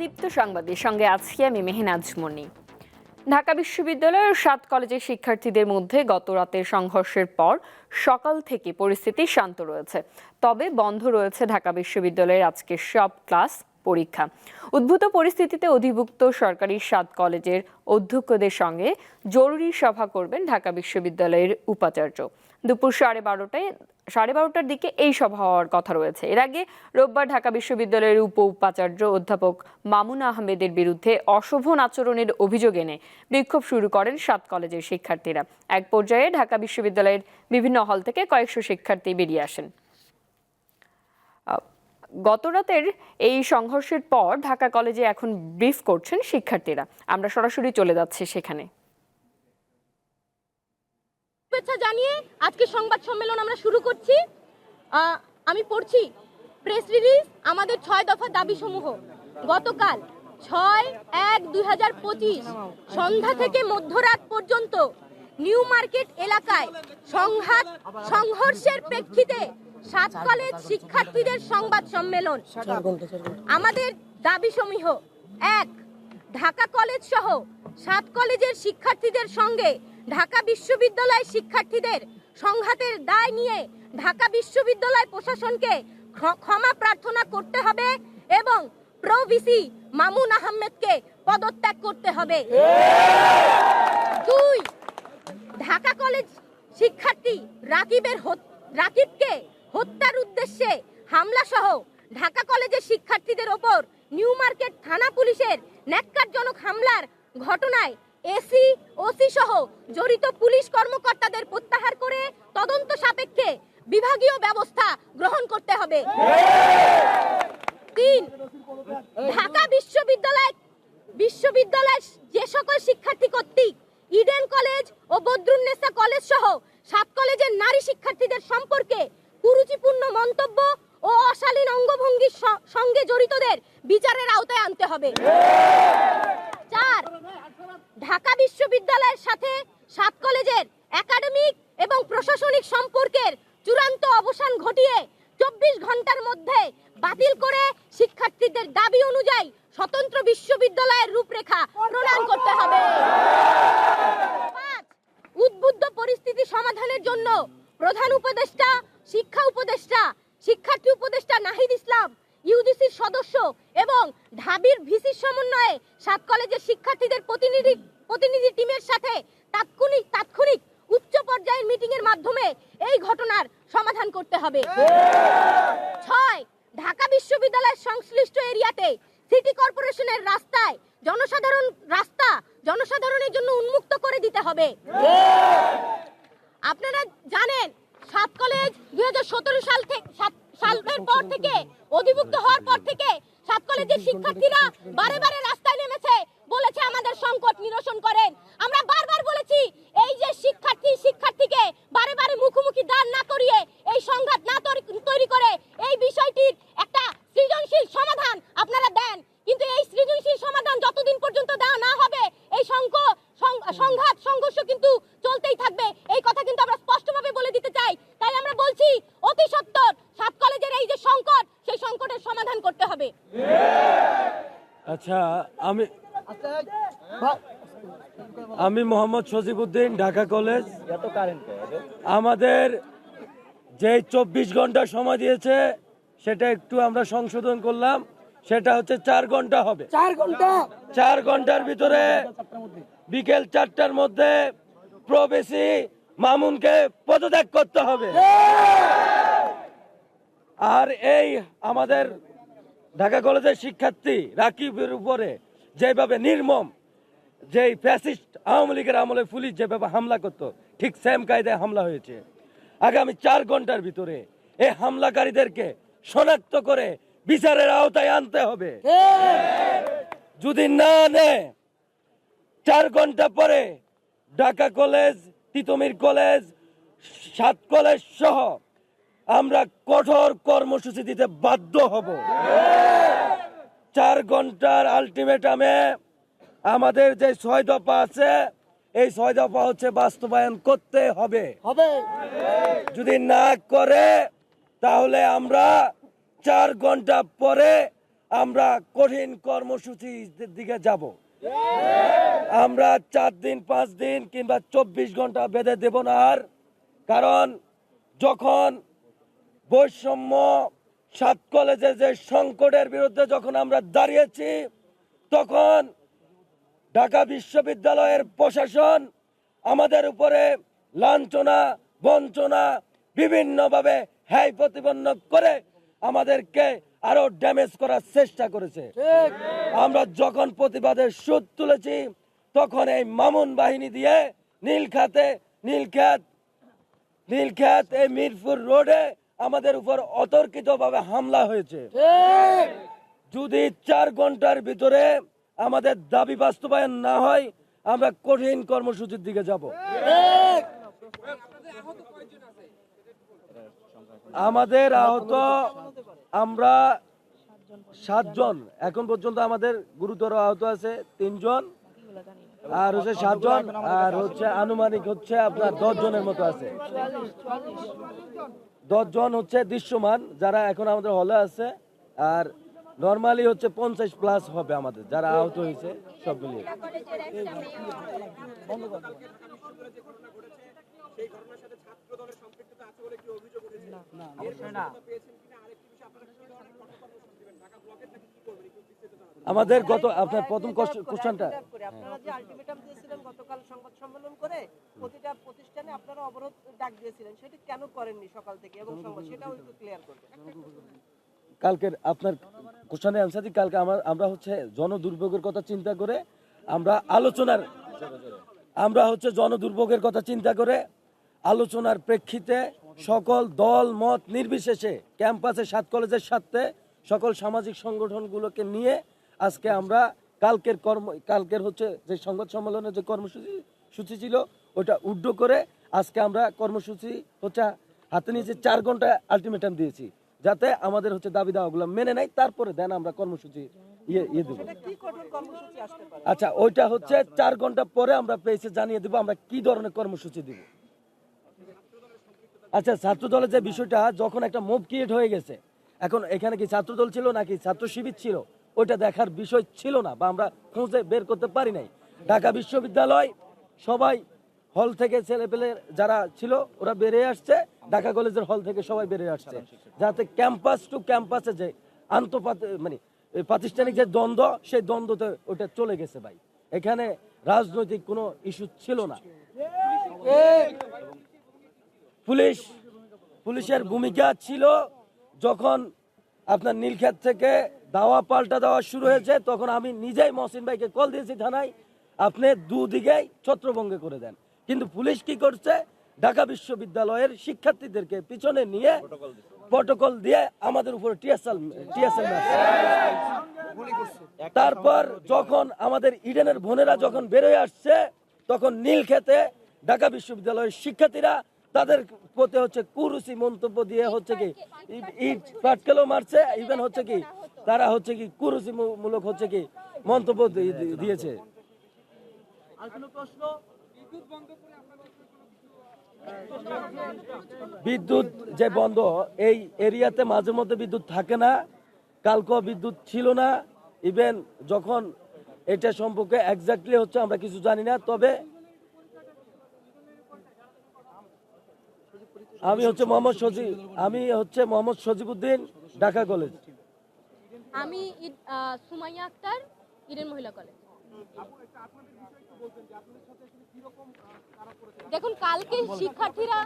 দীপ্ত সংবাদের সঙ্গে আছি আমি মেহনাজ মনি। ঢাকা বিশ্ববিদ্যালয়ের সাত কলেজের শিক্ষার্থীদের মধ্যে গত রাতের সংঘর্ষের পর সকাল থেকে পরিস্থিতি শান্ত রয়েছে। তবে বন্ধ রয়েছে ঢাকা বিশ্ববিদ্যালয়ের আজকের সব ক্লাস। পরীক্ষা। উদ্ভূত পরিস্থিতিতে অধিভুক্ত সরকারি সাত কলেজের অধ্যক্ষদের সঙ্গে জরুরি সভা করবেন ঢাকা বিশ্ববিদ্যালয়ের উপাচার্য। দুপুর সাড়ে বারোটায়, সাড়ে বারোটার দিকে এই সভা হওয়ার কথা রয়েছে। এর আগে রোববার ঢাকা বিশ্ববিদ্যালয়ের উপ উপাচার্য অধ্যাপক মামুন আহমেদের বিরুদ্ধে অশোভন আচরণের অভিযোগ এনে বিক্ষোভ শুরু করেন সাত কলেজের শিক্ষার্থীরা। এক পর্যায়ে ঢাকা বিশ্ববিদ্যালয়ের বিভিন্ন হল থেকে কয়েকশো শিক্ষার্থী বেরিয়ে আসেন। গতরাতের এই সংঘর্ষের পর ঢাকা কলেজে এখন ব্রিফ করছেন শিক্ষার্থীরা। আমরা সরাসরি চলে যাচ্ছি সেখানে। শুভেচ্ছা জানিয়ে আজকে সংবাদ সম্মেলন আমরা শুরু করছি। আমি পড়ছি প্রেস রিলিজ আমাদের ছয় দফা দাবি সমূহ গতকাল ছয় এক দুই হাজার পঁচিশ সন্ধ্যা থেকে মধ্যরাত পর্যন্ত নিউ মার্কেট এলাকায় সংঘাত, সংঘর্ষের প্রেক্ষিতে সাত কলেজ শিক্ষার্থীদের সংবাদ সম্মেলন। আমাদের দাবি সমূহ, এক, ঢাকা কলেজ সহ সাত কলেজের শিক্ষার্থীদের সঙ্গে ঢাকা বিশ্ববিদ্যালয় শিক্ষার্থীদের সংঘাতের দায় নিয়ে ঢাকা বিশ্ববিদ্যালয় প্রশাসনকে ক্ষমা প্রার্থনা করতে হবে এবং প্রো ভিসি মামুন আহমেদকে পদত্যাগ করতে হবে। দুই, ঢাকা কলেজ শিক্ষার্থী রাকিবের রাকিবকে হামলা সহ ঢাকা কলেজের শিক্ষার্থীদের ওপর নিউ মার্কেট থানা পুলিশের ন্যাক্কারজনক হামলার ঘটনায় এসি, ওসি সহ জড়িত পুলিশ কর্মকর্তাদের প্রত্যাহার করে তদন্ত সাপেক্ষে বিভাগীয় ব্যবস্থা গ্রহণ করতে হবে। তিন, ঢাকা বিশ্ববিদ্যালয়, বিশ্ববিদ্যালয়ের যে সকল শিক্ষার্থী কর্তৃক ইডেন কলেজ ও বদরুন্নেসা কলেজ সহ সাত কলেজের নারী শিক্ষার্থীদের সম্পর্কে কুরুচিপূর্ণ মন্তব্য অশালীন অঙ্গভঙ্গির সঙ্গে জড়িতদের বিচারের আওতায় আনতে হবে। চার, ঢাকা বিশ্ববিদ্যালয়ের সাথে সাত কলেজের একাডেমিক এবং প্রশাসনিক সম্পর্কের চূড়ান্ত অবসান ঘটিয়ে চব্বিশ ঘণ্টার মধ্যে বাতিল করে শিক্ষার্থীদের দাবি অনুযায়ী স্বতন্ত্র বিশ্ববিদ্যালয়ের রূপরেখা প্রণয়ন করতে হবে। উদ্বুদ্ধ পরিস্থিতি সমাধানের জন্য প্রধান উপদেষ্টা, শিক্ষা উপদেষ্টা শিক্ষার্থী উপদেষ্টা নাহিদ ইসলাম ইউজিসির সদস্য এবং ঢাবির ভিসির সমন্বয়ে সাত কলেজের শিক্ষার্থীদের প্রতিনিধি প্রতিনিধি টিমের সাথে তাৎক্ষণিক তাৎক্ষণিক উচ্চ পর্যায়ের মিটিং এর মাধ্যমে এই ঘটনার সমাধান করতে হবে। ছয়, ঢাকা বিশ্ববিদ্যালয়ের সংশ্লিষ্ট এরিয়াতে সিটি কর্পোরেশনের রাস্তায় জনসাধারণ, রাস্তা জনসাধারণের জন্য উন্মুক্ত করে দিতে হবে। আপনারা জানেন, সাত কলেজ শিক্ষার্থীকে বারে বারে মুখোমুখি না করিয়ে এই সংঘাত না তৈরি- তৈরি করে এই বিষয়টির একটা সৃজনশীল সমাধান আপনারা দেন। কিন্তু এই সৃজনশীল সমাধান যতদিন পর্যন্ত দেওয়া না হবে, এই সংঘ সংঘাত সংঘর্ষ কিন্তু চলতেই থাকবে এই কথা কিন্তু আমরা স্পষ্টভাবে বলে দিতে চাই তাই আমরা বলছি অতি সত্বর সাত কলেজের এই যে সংকট সেই সংকটের সমাধান করতে হবে আচ্ছা আমি আমি মোহাম্মদ সজিবুদ্দিন ঢাকা কলেজ। আমাদের যে চব্বিশ ঘণ্টা সময় দিয়েছে সেটা একটু আমরা সংশোধন করলাম। সেটা হচ্ছে চার ঘণ্টা হবে। চার ঘণ্টা? চার ঘণ্টার ভিতরে বিকেল চারটার মধ্যে প্রবেশী মামুনকে পদত্যাগ করতে হবে। আর এই আমাদের ঢাকা কলেজের শিক্ষার্থী রাকিবের উপরে যেভাবে নির্মম, যেই ফ্যাসিস্ট আওয়ামী লীগের আমলে পুলিশ যেভাবে হামলা করতো, ঠিক সেম কায়দায় হামলা হয়েছে। আগামী চার ঘণ্টার ভিতরে এই হামলাকারীদেরকে শনাক্ত করে বিচারের আওতায় আনতে হবে। যদি না নেয়, চার ঘণ্টা পরে ঢাকা কলেজ, তিতমির কলেজ, সাত কলেজ সহ আমরা কঠোর কর্মসূচি দিতে বাধ্য হব। চার ঘণ্টার আলটিমেটামে আমাদের যে ছয় দফা আছে এই ছয় দফা হচ্ছে বাস্তবায়ন করতে হবে। হবে। যদি না করে তাহলে আমরা চার ঘণ্টা পরে আমরা কঠিন কর্মসূচির দিকে যাব। আমরা চার দিন পাঁচ দিন কিংবা চব্বিশ ঘণ্টা বেঁধে দেব না আর। কারণ যখন বৈষম্য সাত কলেজে যে সংকটের বিরুদ্ধে যখন আমরা দাঁড়িয়েছি তখন ঢাকা বিশ্ববিদ্যালয়ের প্রশাসন আমাদের উপরে লাঞ্ছনা বঞ্চনা বিভিন্নভাবে হ্যায় প্রতিপন্ন করে আমাদেরকে আরও ড্যামেজ করার চেষ্টা করেছে। আমরা যখন প্রতিবাদের সুদ তুলেছি তখন এই মামুন বাহিনী দিয়ে নীলখাতে নীলখাত নীলখাত এই মিরপুর রোডে আমাদের উপর অতর্কিতভাবে হামলা হয়েছে। যদি চার ঘণ্টার ভিতরে আমাদের দাবি বাস্তবায়ন না হয় আমরা কঠিন কর্মসূচির দিকে যাব। আমাদের আহত আমরা সাতজন। এখন পর্যন্ত আমাদের গুরুতর আহত আছে তিনজন আর হচ্ছে সাতজন আর হচ্ছে আনুমানিক হচ্ছে আপনার দশ জনের মতো আছে। দশ জন হচ্ছে দৃশ্যমান যারা এখন আমাদের হলে আছে আর নর্মালি হচ্ছে পঞ্চাশ প্লাস হবে আমাদের যারা আহত হয়েছে সব মিলিয়ে আমাদের গত আপনার প্রথম কোশ্চেনটা। আপনারা যে আলটিমেটাম দিয়েছিলেন গতকাল সংবাদ সম্মেলন করে প্রতিটা প্রতিষ্ঠানে আপনারা অবরোধ ডাক দিয়েছিলেন। সেটা কেন করেননি সকাল থেকে এবং সংবাদ? সেটাও একটু ক্লিয়ার করবেন। কালকের আপনার কোশ্চেনের অ্যান্সার দিই কালকে আমার আমরা হচ্ছে জন দুর্ভোগের কথা চিন্তা করে আমরা আলোচনার আমরা হচ্ছে জন দুর্ভোগের কথা চিন্তা করে আলোচনার প্রেক্ষিতে সকল দল মত নির্বিশেষে ক্যাম্পাসে সাত কলেজের সাথে সকল সামাজিক সংগঠনগুলোকে নিয়ে আজকে আমরা কালকের কর্ম কালকের হচ্ছে যে সংবাদ সম্মেলনের যে কর্মসূচি সূচি ছিল ওটা উড্ড করে আজকে আমরা কর্মসূচি হচ্ছে হাতে নিয়েছি চার ঘণ্টা আলটিমেটাম দিয়েছি যাতে আমাদের হচ্ছে দাবি দাওয়াগুলো মেনে নেয় তারপরে দেন আমরা কর্মসূচি ইয়ে ইয়ে দেবো। আচ্ছা ওইটা হচ্ছে চার ঘণ্টা পরে আমরা পেয়েছে জানিয়ে দেবো আমরা কি ধরনের কর্মসূচি দিব। আচ্ছা ছাত্র দলের যে বিষয়টা যখন একটা মুভ ক্রিয়েট হয়ে গেছে এখন এখানে কি ছাত্র দল ছিল নাকি ছাত্র শিবির ছিল? ওইটা দেখার বিষয় ছিল না বা আমরা খুঁজে বের করতে পারি নাই। ঢাকা বিশ্ববিদ্যালয় সবাই হল থেকে ছেলে পেলে যারা ছিল ওরা বেরিয়ে আসছে। ঢাকা কলেজের হল থেকে সবাই বেরিয়ে আসছে। যাতে ক্যাম্পাস টু ক্যাম্পাসে যে আন্তঃপাত মানে প্রাতিষ্ঠানিক যে দ্বন্দ্ব সেই দ্বন্দ্বতে ওটা চলে গেছে ভাই। এখানে রাজনৈতিক কোনো ইস্যু ছিল না। পুলিশ পুলিশের ভূমিকা ছিল যখন আপনার নীলক্ষেত থেকে দাওয়া পাল্টা দেওয়া শুরু হয়েছে তখন আমি নিজেই মহসিন ভাইকে কল দিয়েছি থানায় আপনি দুদিকেই ছত্রভঙ্গে করে দেন। কিন্তু পুলিশ কি করছে? ঢাকা বিশ্ববিদ্যালয়ের শিক্ষার্থীদেরকে পিছনে নিয়ে প্রটোকল দিয়ে আমাদের উপরে টিএসএল টিএসএল তারপর যখন আমাদের ইডেনের বোনেরা যখন বেরোয় আসছে তখন নীলক্ষেতে ঢাকা বিশ্ববিদ্যালয়ের শিক্ষার্থীরা তাদের প্রতি হচ্ছে কুরুচি মন্তব্য দিয়ে হচ্ছে কি ইট পাটকেলও মারছে ইভেন হচ্ছে কি তারা হচ্ছে কি কুরুচি মূ- মূলক হচ্ছে কি মন্তব্য দিয়েছে। বিদ্যুৎ যে বন্ধ এই এরিয়াতে মাঝে মধ্যে বিদ্যুৎ থাকে না কালকেও বিদ্যুৎ ছিল না ইভেন যখন এটা সম্পর্কে এক্স্যাক্টলি হচ্ছে আমরা কিছু জানি না তবে আমি হচ্ছে মোহাম্মদ সজিব আমি হচ্ছে মোহাম্মদ সজিবুদ্দিন ঢাকা কলেজ। আমি সুমাইয়া আক্তার ইডেন মহিলা কলেজ। দেখুন কালকে শিক্ষার্থীরা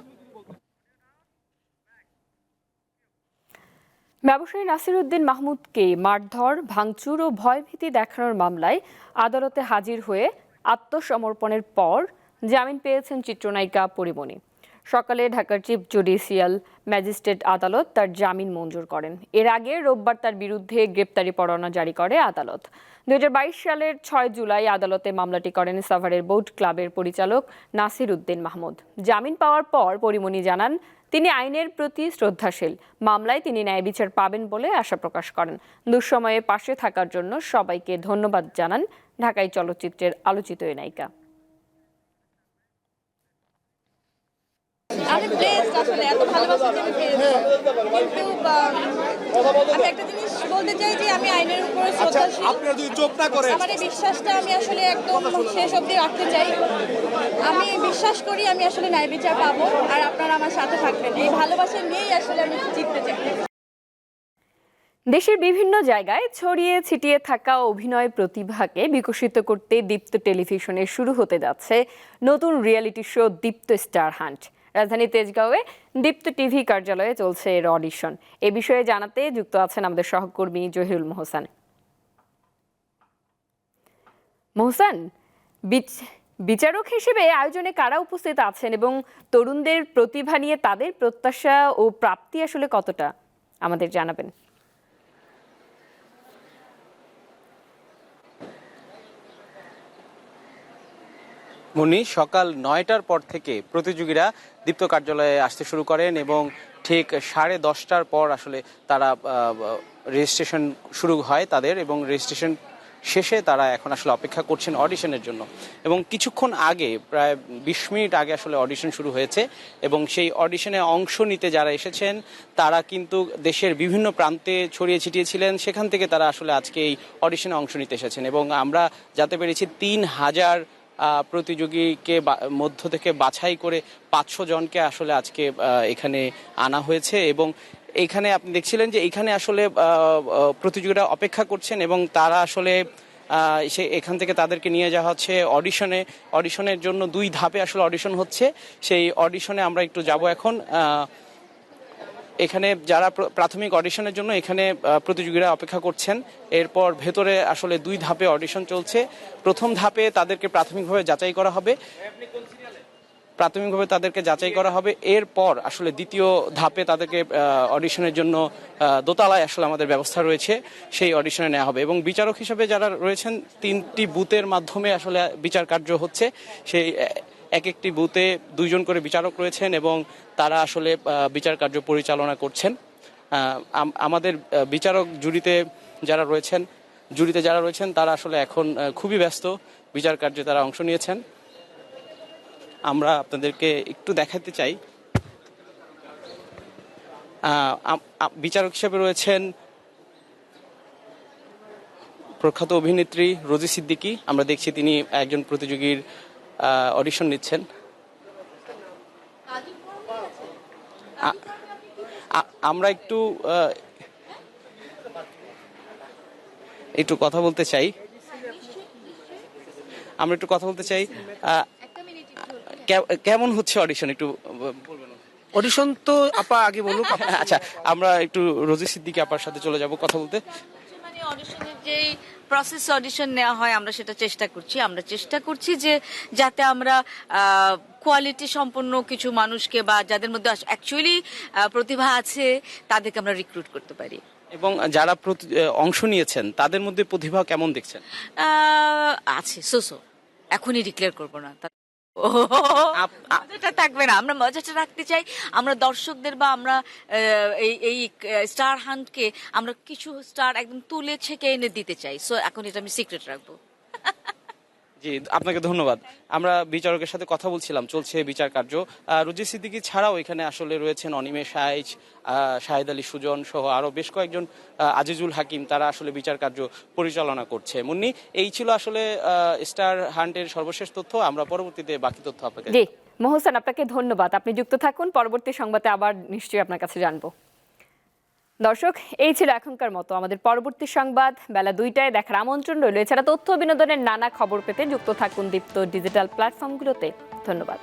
ব্যবসায়ী নাসির উদ্দিন মাহমুদকে মারধর ভাঙচুর ও ভয়ভীতি দেখানোর মামলায় আদালতে হাজির হয়ে আত্মসমর্পণের পর জামিন পেয়েছেন চিত্রনায়িকা পরিমণি। সকালে ঢাকার চিফ জুডিশিয়াল ম্যাজিস্ট্রেট আদালত তার জামিন মঞ্জুর করেন। এর আগে রোববার তার বিরুদ্ধে গ্রেপ্তারি পরোয়ানা জারি করে আদালত। দুই হাজার বাইশ সালের ছয় জুলাই আদালতে মামলাটি করেন সাভারের বোট ক্লাবের পরিচালক নাসির উদ্দিন মাহমুদ। জামিন পাওয়ার পর পরিমণি জানান, তিনি আইনের প্রতি শ্রদ্ধাশীল। মামলায় তিনি ন্যায় বিচার পাবেন বলে আশা প্রকাশ করেন। দুঃসময়ে পাশে থাকার জন্য সবাইকে ধন্যবাদ জানান ঢাকাই চলচ্চিত্রের আলোচিত এই নায়িকা। আমি আসলে এত ভালোবাসা যে আমি পেয়েছি কিন্তু আমি একটা জিনিস বলতে চাই যে আমি আইনের উপরে আচ্ছা শ্রদ্ধাশীল। আপনারা যদি চোখ না করেন। আমার এই বিশ্বাসটা আমি আসলে একদম শেষ অবধি রাখতে চাই। আমি বিশ্বাস করি আমি আসলে ন্যায় বিচার পাবো আর আপনারা আমার সাথে থাকবেন। এই ভালোবাসা নিয়েই আসলে আমি জিততে চাই। দেশের বিভিন্ন জায়গায় ছড়িয়ে ছিটিয়ে থাকা অভিনয় প্রতিভাকে বিকশিত করতে দীপ্ত টেলিভিশনে শুরু হতে যাচ্ছে নতুন reality show Deepto star hunt. রাজধানী তেজগাঁওয়ে দীপ্ত টিভি কার্যালয়ে চলছে এর অডিশন। এ বিষয়ে জানাতে যুক্ত আছেন আমাদের সহকর্মী জহিরুল মোহসান। মোহসান, বিচ- বিচারক হিসেবে আয়োজনে কারা উপস্থিত আছেন এবং তরুণদের প্রতিভা নিয়ে তাদের প্রত্যাশা ও প্রাপ্তি আসলে কতটা? আমাদের জানাবেন। মুনি সকাল নয়টার পর থেকে প্রতিযোগীরা দীপ্ত কার্যালয়ে আসতে শুরু করেন এবং ঠিক সাড়ে দশটার পর আসলে তারা রেজিস্ট্রেশন শুরু হয় তাদের এবং রেজিস্ট্রেশন শেষে তারা এখন আসলে অপেক্ষা করছেন অডিশনের জন্য। এবং কিছুক্ষণ আগে, প্রায় বিশ মিনিট আগে আসলে অডিশন শুরু হয়েছে এবং সেই অডিশনে অংশ নিতে যারা এসেছেন, তারা কিন্তু দেশের বিভিন্ন প্রান্তে ছড়িয়ে ছিটিয়েছিলেন। সেখান থেকে তারা আসলে আজকে এই অডিশনে অংশ নিতে এসেছেন এবং আমরা যাতে পেরেছি তিন হাজার প্রতিযোগীকে মধ্য থেকে বাছাই করে পাঁচশো জনকে আসলে আজকে এখানে আনা হয়েছে এবং এইখানে আপনি দেখছিলেন যে এখানে আসলে প্রতিযোগীরা অপেক্ষা করছেন এবং তারা আসলে সে এখান থেকে তাদেরকে নিয়ে যাওয়া হচ্ছে অডিশনে। অডিশনের জন্য দুই ধাপে আসলে অডিশন হচ্ছে। সেই অডিশনে আমরা একটু যাব এখন। এখানে যারা প্র- প্রাথমিক অডিশনের জন্য এখানে প্রতিযোগীরা অপেক্ষা করছেন, এরপর ভেতরে আসলে দুই ধাপে অডিশন চলছে। প্রথম ধাপে তাদেরকে প্রাথমিকভাবে যাচাই করা হবে। প্রাথমিকভাবে তাদেরকে যাচাই করা হবে। এরপর আসলে দ্বিতীয় ধাপে তাদেরকে অডিশনের জন্য দোতলায় আসলে আমাদের ব্যবস্থা রয়েছে, সেই অডিশনে নেওয়া হবে। এবং বিচারক হিসেবে যারা রয়েছেন, তিনটি বুথের মাধ্যমে আসলে বিচার কার্য হচ্ছে। সেই এক একটি বুথে দুইজন করে বিচারক রয়েছেন এবং তারা আসলে বিচার কার্য পরিচালনা করছেন। আমাদের বিচারক জুরিতে যারা রয়েছেন, জুরিতে যারা রয়েছেন, তারা আসলে এখন খুবই ব্যস্ত। বিচার কার্যে তারা অংশ নিয়েছেন। আমরা আপনাদেরকে একটু দেখাতে চাই। বিচারক হিসেবে রয়েছেন প্রখ্যাত অভিনেত্রী রোজি সিদ্দিকী। আমরা দেখছি তিনি একজন প্রতিযোগীর অডিশন নিচ্ছেন। আমরা একটু একটু কথা বলতে চাই। আমরা একটু কথা বলতে চাই। কেমন হচ্ছে অডিশন একটু বলবেন। অডিশন তো আপা আগে বলুক আচ্ছা আমরা একটু রোজি সিদ্দিকি আপার সাথে চলে যাব কথা বলতে। মানে অডিশনের যেই প্রসেস অডিশন নেওয়া হয় আমরা সেটা চেষ্টা করছি। আমরা চেষ্টা করছি যে যাতে আমরা কোয়ালিটি সম্পন্ন কিছু মানুষকে বা যাদের মধ্যে অ্যাকচুয়ালি প্রতিভা আছে তাদেরকে আমরা রিক্রুট করতে পারি। এবং যারা অংশ নিয়েছেন তাদের মধ্যে প্রতিভা কেমন দেখছেন? আছে সোসো এখনই ডিক্লেয়ার করব না। মজাটা থাকবে না। আমরা মজাটা রাখতে চাই। আমরা দর্শকদের বা আমরা এই এই স্টার হান্টকে আমরা কিছু স্টার একদম তুলে ছেঁকে এনে দিতে চাই। সো এখন এটা আমি সিক্রেট রাখব। জি, আপনাকে ধন্যবাদ। আমরা বিচারকের সাথে কথা বলছিলাম, চলছে বিচার কার্য। রুজি সিদ্দিকি ছাড়াও এখানে আসলে রয়েছেন অনিমেষ সাইজ শাহেদ আলী সুজন সহ আরও বেশ কয়েকজন আজিজুল হাকিম, তারা আসলে বিচার কার্য পরিচালনা করছে। মুন্নি, এই ছিল আসলে স্টার হান্টের সর্বশেষ তথ্য। আমরা পরবর্তীতে বাকি তথ্য আপনাকে মোহসান, আপনাকে ধন্যবাদ। আপনি যুক্ত থাকুন, পরবর্তী সংবাদে আবার নিশ্চয়ই আপনার কাছে জানব। দর্শক, এই ছিল এখনকার মতো। আমাদের পরবর্তী সংবাদ, বেলা দুইটায় দেখার আমন্ত্রণ রইল। এছাড়া তথ্য বিনোদনের নানা খবর পেতে যুক্ত থাকুন দীপ্ত ডিজিটাল প্ল্যাটফর্মগুলোতে। ধন্যবাদ।